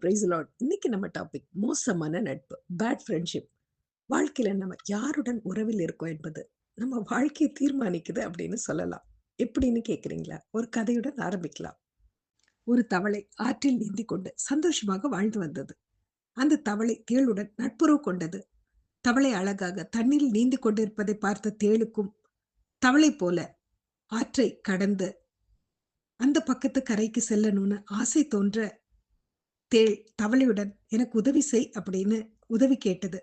Price Lord இன்னைக்கு நம்ம topic மோசமான நட்பு பேட் ஃப்ரெண்ட்ஷிப் வாழ்க்கையில நம்ம யாருடன் உறவில் இருக்கோம் என்பது நம்ம வாழ்க்கையை தீர்மானிக்குது அப்படின்னு சொல்லலாம். எப்படின்னு கேக்குறீங்களா? ஒரு கதையுடன் ஆரம்பிக்கலாம். ஒரு தவளை ஆற்றில் நீந்தி கொண்டு சந்தோஷமாக வாழ்ந்து வந்தது. அந்த தவளை தேளுடன் நட்புறவு கொண்டது. தவளை அழகாக தண்ணீரில் நீந்தி கொண்டிருப்பதை பார்த்த தேளுக்கும் தவளை போல ஆற்றை கடந்து அந்த பக்கத்து கரைக்கு செல்லணும்னு ஆசை தோன்ற தேள் தவளையுடன் எனக்கு உதவி செய் அப்படின்னு உதவி கேட்டது.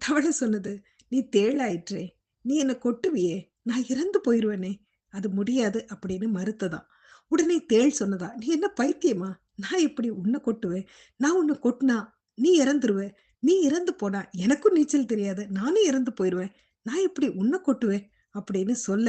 தவளை சொன்னது நீ தேளாயிற்றே நீ என்ன கொட்டுவியே நான் இறந்து போயிருவேனே அது முடியாது அப்படின்னு மறுத்ததாம். உடனே தேள் சொன்னதா நீ என்ன பைத்தியமா? நான் எப்படி உன்னை கொட்டுவேன் நான் உன்னை கொட்டினா நீ இறந்துருவ நீ இறந்து போனா எனக்கும் நீச்சல் தெரியாது நானும் இறந்து போயிடுவேன் நான் எப்படி உன்னை கொட்டுவேன் அப்படின்னு சொல்ல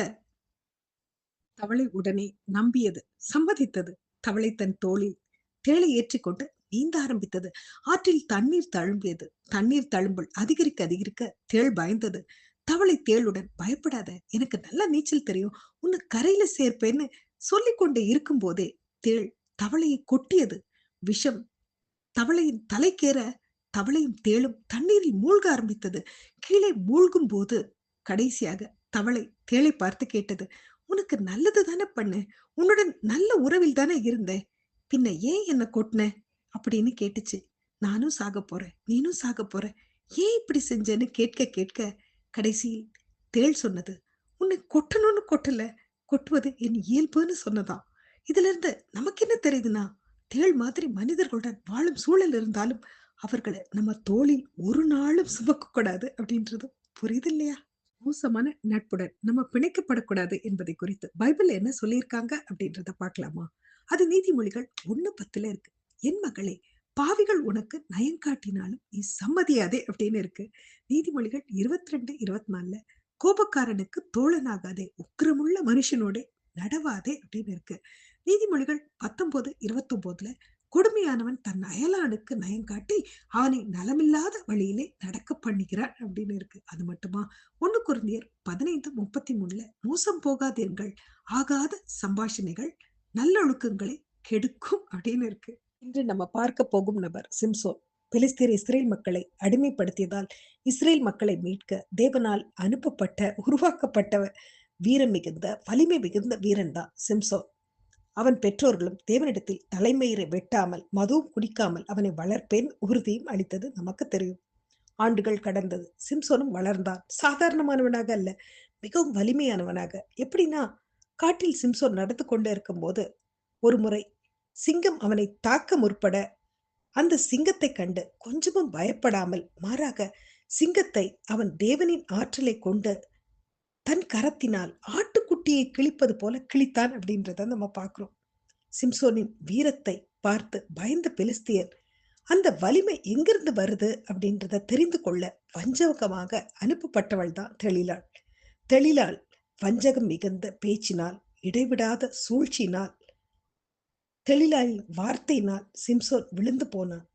தவளை உடனே நம்பியது சம்மதித்தது. தவளை தன் தோளில் தேளை ஏற்றிக்கொண்டு நீந்த ஆரம்பித்தது. ஆற்றில் தண்ணீர் தழும்பியது. தண்ணீர் தழும்பல் அதிகரிக்க அதிகரிக்க தேள் பயந்தது. தவளை தேளுடன் பயப்படாத எனக்கு நல்லா நீச்சல் தெரியும். உன்னை கரையில சேர்ப்பேன்னு சொல்லிக் கொண்டே இருக்கும் போதே தேள் தவளையை கொட்டியது. விஷம் தவளையின் தலைக்கேற தவளையும் தேளும் தண்ணீரில் மூழ்க ஆரம்பித்தது. கீழே மூழ்கும் போது கடைசியாக தவளை தேளை பார்த்து கேட்டது உனக்கு நல்லது தானே பண்ண. உன்னுடன் நல்ல உறவில் தானே இருந்தேன். பின்ன ஏன் என்ன கொட்டின? அப்படின்னு கேட்டுச்சு. நானும் சாக போறேன் நீனும் சாக போற ஏன் இப்படி செஞ்சேன்னு கேட்க கேட்க கடைசியில் தேள் சொன்னது உன்னை கொட்டணும்னு கொட்டல கொட்டுவது என் இயல்புன்னு சொன்னதாம். இதுல இருந்து நமக்கு என்ன தெரியுதுன்னா தேள் மாதிரி மனிதர்களுடன் வாழும் சூழல் இருந்தாலும் அவர்களை நம்ம தோளில் ஒரு நாளும் சுமக்க கூடாது அப்படின்றது. புரியுது இல்லையா? மோசமான நட்புடன் நம்ம பிணைக்கப்படக்கூடாது என்பதை குறித்து பைபிள் என்ன சொல்லியிருக்காங்க அப்படின்றத பார்க்கலாமா? அது நீதிமொழிகள் ஒண்ணு பத்துல இருக்கு. என் மகளே பாவிகள் உனக்கு நயங்காட்டினாலும் நீ சம்மதியாதே அப்படின்னு இருக்கு. நீதிமொழிகள் இருபத்தி ரெண்டு இருபத்தி நாலுல கோபக்காரனுக்கு தோழனாகாதே உக்கிரமுள்ள மனுஷனோட நடவாதே அப்படின்னு இருக்கு. நீதிமொழிகள் பத்தொன்பது இருபத்தி ஒன்பதுல கொடுமையானவன் தன் அயலானுக்கு நயங்காட்டி அவனை நலமில்லாத வழியிலே நடக்க பண்ணுகிறான் அப்படின்னு இருக்கு. அது மட்டுமா? ஒன்னு குருந்தியர் பதினைந்து முப்பத்தி மூணுல மோசம் போகாதீர்கள் ஆகாத சம்பாஷணைகள் நல்லொழுக்கங்களை கெடுக்கும் அப்படின்னு இருக்கு. இன்று நம்ம பார்க்க போகும் நபர் சிம்சோன். பிலிஸ்தீர் இஸ்ரேல் மக்களை அடிமைப்படுத்தியதால் இஸ்ரேல் மக்களை மீட்க தேவனால் அனுப்பப்பட்ட உருவாக்கப்பட்ட வீரம் மிகுந்த வலிமை மிகுந்த வீரன் தான் சிம்சோன். அவன் பெற்றோர்களும் தேவனிடத்தில் தலைமயிரை வெட்டாமல் மதுவும் குடிக்காமல் அவனை வளர்ப்பேன் உறுதியும் அளித்தது நமக்கு தெரியும். ஆண்டுகள் கடந்தது. சிம்சோனும் வளர்ந்தான். சாதாரணமானவனாக அல்ல மிகவும் வலிமையானவனாக. எப்படின்னா காட்டில் சிம்சோன் நடந்து கொண்டே இருக்கும் போது ஒரு முறை சிங்கம் அவனை தாக்க முற்பட அந்த சிங்கத்தை கண்டு கொஞ்சமும் பயப்படாமல் மாறாக சிங்கத்தை அவன் தேவனின் ஆற்றலை கொண்டு தன் கரத்தினால் ஆட்டுக்குட்டியை கிழிப்பது போல கிழித்தான் அப்படின்றத நம்ம பார்க்கிறோம். சிம்சோனின் வீரத்தை பார்த்து பயந்த பெலிஸ்தியர் அந்த வலிமை எங்கிருந்து வருது? அப்படின்றத தெரிந்து கொள்ள வஞ்சகமாக அனுப்பப்பட்டவள் தான் தெளிலாள். தெளிலாள் வஞ்சகம் மிகுந்த பேச்சினால் இடைவிடாத சூழ்ச்சியினால் தெளிலாளின் வார்த்தையினால் சிம்சோன் விழுந்து போனான்.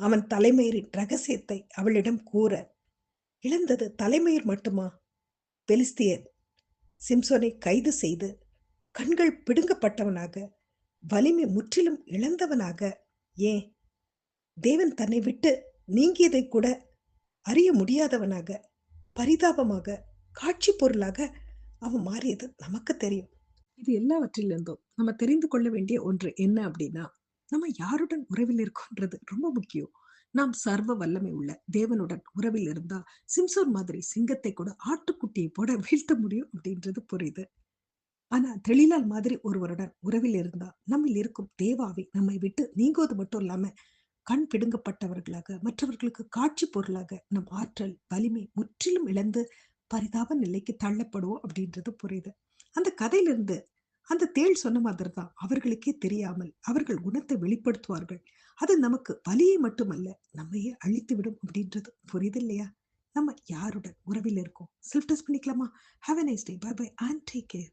அவன் தலைமயிரின் ரகசியத்தை அவளிடம் கூற இழந்தது தலைமயிர் மட்டுமா? பெலிஸ்தியர் சிம்சோனை கைது செய்து கண்கள் பிடுங்கப்பட்டவனாக வலிமை முற்றிலும் இழந்தவனாக ஏன்? தேவன் தன்னை விட்டு நீங்கியதை கூட அறிய முடியாதவனாக பரிதாபமாக காட்சி பொருளாக அவன் மாறியது நமக்கு தெரியும். இது எல்லாவற்றிலிருந்தும் நம்ம தெரிந்து கொள்ள வேண்டிய ஒன்று என்ன அப்படின்னா நம்ம யாருடன் உறவில் இருக்கோன்றது ரொம்ப முக்கியம். நாம் சர்வ வல்லமை உள்ள தேவனுடன் உறவில் இருந்தா சிம்சோர் மாதிரி சிங்கத்தை கூட ஆட்டுக்குட்டியை போட வீழ்த்த முடியும் அப்படின்றது புரியுது. ஆனா தெளிலால் மாதிரி ஒருவருடன் உறவில் இருந்தா நம்மில் இருக்கும் தேவாவை நம்மை விட்டு நீங்குவது மட்டும் இல்லாம கண் பிடுங்கப்பட்டவர்களாக மற்றவர்களுக்கு காட்சி பொருளாக நம் ஆற்றல் வலிமை முற்றிலும் இழந்து பரிதாப நிலைக்கு தள்ளப்படுவோம் அப்படின்றது புரியுது. அந்த கதையிலிருந்து அந்த தேள் சொன்ன மாதிரி தான் அவர்களுக்கே தெரியாமல் அவர்கள் குணத்தை வெளிப்படுத்துவார்கள். அது நமக்கு வலியை மட்டுமல்ல நம்மையே அழித்து விடும் அப்படின்றது புரியுது இல்லையா? நம்ம யாருடன் உறவில் இருக்கோம்? செல்ஃப் டெஸ்ட் பண்ணிக்கலாமா have a nice day bye bye and take care